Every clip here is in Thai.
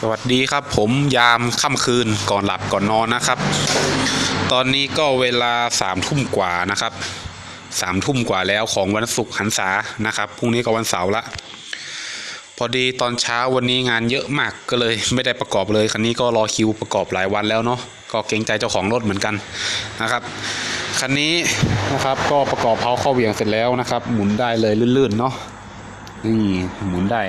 สวัสดีครับผมยามค่ำคืนก่อนหลับก่อนนอนนะครับ ตอนนี้ก็เวลาสามทุ่มกว่านะครับสามทุ่มกว่าแล้วของวันศุกร์หันษานะครับพรุ่งนี้ก็วันเสาร์ละ พอดีตอนเช้าวันนี้งานเยอะมากก็เลยไม่ได้ประกอบเลยคันนี้ก็รอคิวประกอบหลายวันแล้วเนาะก็เกรงใจเจ้าของรถเหมือนกันนะครับคันนี้นะครับก็ประกอบเพาเข้าเหวี่ยงเสร็จแล้วนะครับ หมุนได้เลยลื่นๆเนาะนี่หมุนได้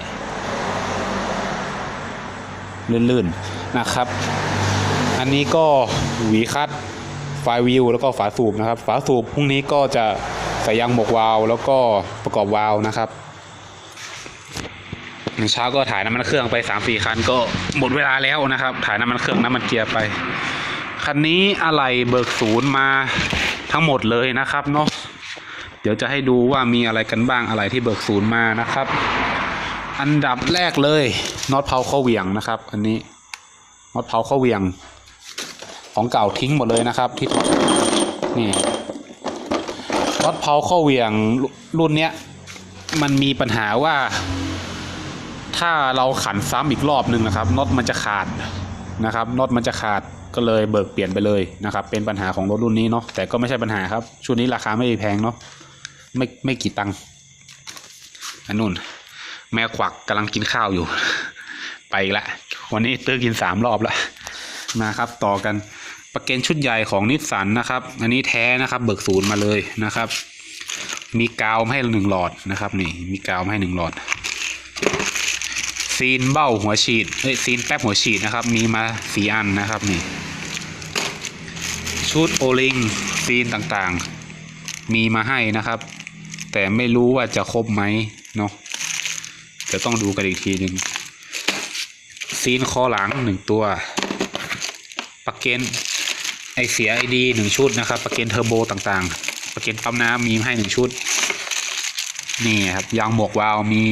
ลื่นๆนะครับ อันนี้ก็หวีคัดไฟวิวแล้วก็ฝาสูบนะครับ ฝาสูบพรุ่งนี้ก็จะใส่ยางหมกวาล์วแล้วก็ประกอบวาล์วนะครับเช้าก็ถ่ายน้ำมันเครื่องไป3ามสี่คันก็หมดเวลาแล้วนะครับ ถ่ายน้ำมันเครื่องน้ำมันเกียร์ไปคันนี้อะไรเบิกศูนย์มาทั้งหมดเลยนะครับเนาะเดี๋ยวจะให้ดูว่ามีอะไรกันบ้างอะไรที่เบิกศูนย์มานะครับ อันดับแรกเลยน็อตเพาเข้าเหวียงนะครับ อันนี้น็อตเพาเข้าเหวียง ของเก่าทิ้งหมดเลยนะครับ ที่ถอดนี่น็อตเพาเข้าเหวียงรุ่นเนี้ยมันมีปัญหาว่า ถ้าเราขันซ้ำอีกรอบหนึ่งนะครับน็อตมันจะขาดนะครับน็อตมันจะขาดก็เลยเบิกเปลี่ยนไปเลยนะครับ เป็นปัญหาของรถรุ่นนี้เนาะแต่ก็ไม่ใช่ปัญหาครับ ชุดนี้ราคาไม่แพงเนาะไม่ไม่กี่ตังค์อันนู่น แม่ควักกำลังกินข้าวอยู่ ไปอีกละ วันนี้ตื้อกินสามรอบละนะครับ ต่อกันประเกนชุดใหญ่ของนิสสันนะครับ อันนี้แท้นะครับ เบิกศูนย์มาเลยนะครับ มีกาวให้หนึ่งหลอดนะครับ นี่มีกาวให้หนึ่งหลอด ซีนเบ้าหัวฉีดเอ้ยซีนแป๊บหัวฉีดนะครับ มีมาสีอันนะครับนี่ ชุดโอลิงซีนต่างๆ มีมาให้นะครับ แต่ไม่รู้ว่าจะครบไหมเนาะ เดี๋ยวต้องดูกันอีกทีหนึ่งซีนคอหลังหนึ่งตัวปลักเกนไอเสียไอดีหนึ่งชุดนะครับปลักเกนเทอร์โบต่างๆปลักเกนปั๊มน้ำมีให้หนึ่งชุด นี่ครับยางหมวกวาล์วมี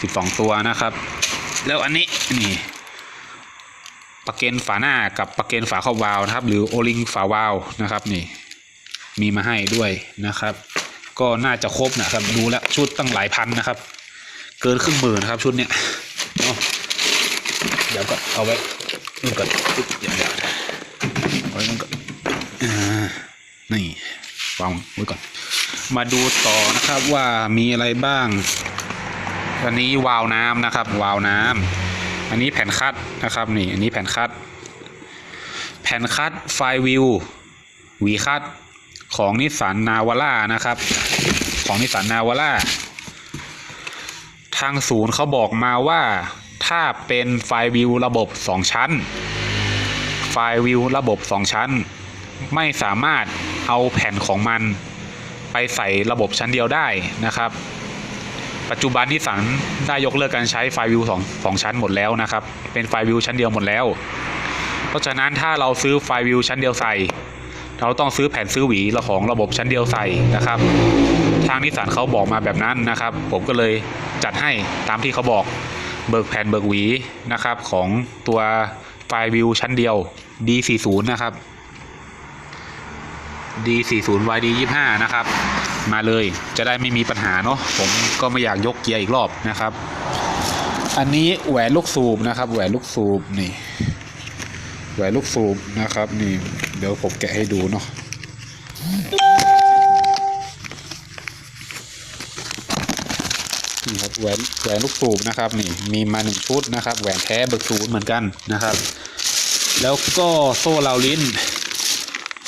สิบสองตัวนะครับ แล้วอันนี้นี่ปลักเกนฝาหน้ากับปลักเกนฝาครอบวาล์วนะครับ หรือโอลิงฝาวาล์วนะครับนี่มีมาให้ด้วยนะครับ ก็น่าจะครบนะครับ ดูแล้วชุดตั้งหลายพันนะครับ กินครึ่งหมื่นครับชุดเนี้ยเดี๋ยวก็เอาไว้นู่นก่อนอุ๊ยเดี๋ยวเดี๋ยวไว้นู่นก่อนนี่วางไว้ก่อน มาดูต่อนะครับว่ามีอะไรบ้างอันนี้วาล์วน้ำนะครับ วาล์วน้ำอันนี้แผ่นคัดนะครับนี่อันนี้แผ่นคัด แผ่นคัดไฟวิววีคัดของนิสสันนาวาร่านะครับ ของนิสสันนาวาร่า ทางศูนย์เขาบอกมาว่า ถ้าเป็นไฟล์วิวระบบ 2 ชั้น ไฟล์วิวระบบ 2 ชั้น ไม่สามารถเอาแผ่นของมัน ไปใส่ระบบชั้นเดียวได้นะครับ ปัจจุบันที่สันได้ยกเลิกการใช้ไฟล์วิวสองสองชั้นหมดแล้วนะครับ เป็นไฟล์วิวชั้นเดียวหมดแล้ว เพราะฉะนั้นถ้าเราซื้อไฟล์วิวชั้นเดียวใส่ เราต้องซื้อแผ่นซื้อหวีของระบบชั้นเดียวใส่นะครับ ทางนิสสันเขาบอกมาแบบนั้นนะครับ ผมก็เลยจัดให้ตามที่เขาบอกเบิกแผ่นเบิกหวีนะครับของตัวไฟล์วิวชั้นเดียว D40 นะครับ D40 YD 25 นะครับ มาเลยจะได้ไม่มีปัญหาเนาะผมก็ไม่อยากยกเกียร์อีกรอบนะครับ อันนี้แหวนลูกสูบนะครับ แหวนลูกสูบนี่แหวนลูกสูบนะครับนี่ เดี๋ยวผมแกะให้ดูเนาะนี่ครับแหวนแหวนลูกสูบนะครับ นี่มีมาหนึ่งชุดนะครับ แหวนแท้เบิกศูนย์เหมือนกันนะครับ แล้วก็โซ่ราวลิ้น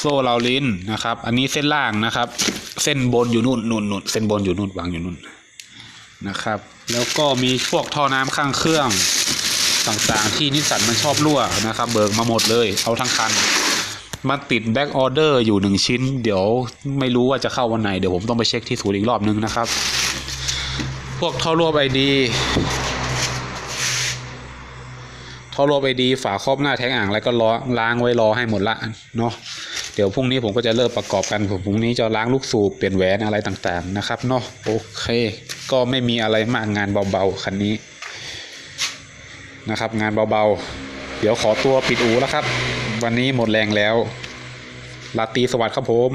โซ่ราวลิ้นนะครับ อันนี้เส้นล่างนะครับ เส้นบนอยู่นู่นนู่นนู่นเส้นบนอยู่นู่นวางอยู่นู่นนะครับ แล้วก็มีพวกท่อน้ำข้างเครื่องต่างๆ ที่นิสสันมันชอบรั่วนะครับ เบิกมาหมดเลยเอาทั้งคัน มาติดแบ็กออเดอร์อยู่หนึ่งชิ้น เดี๋ยวไม่รู้ว่าจะเข้าวันไหน เดี๋ยวผมต้องไปเช็คที่ศูนย์อีกรอบนึงนะครับ พวกท่อรั่วไอดีท่อรั่วไอดีฝาครอบหน้าแทงอ่างแล้วก็ล้อล้างไว้รอให้หมดละเนาะเดี๋ยวพรุ่งนี้ผมก็จะเริ่มประกอบกันผมพรุ่งนี้จะล้างลูกสูบเปลี่ยนแหวนอะไรต่างๆนะครับเนาะโอเค ก็ไม่มีอะไรมากงานเบาๆคันนี้นะครับ งานเบาๆ เดี๋ยวขอตัวปิดอูแล้วครับ วันนี้หมดแรงแล้วลาตีสวัสดิ์ครับผม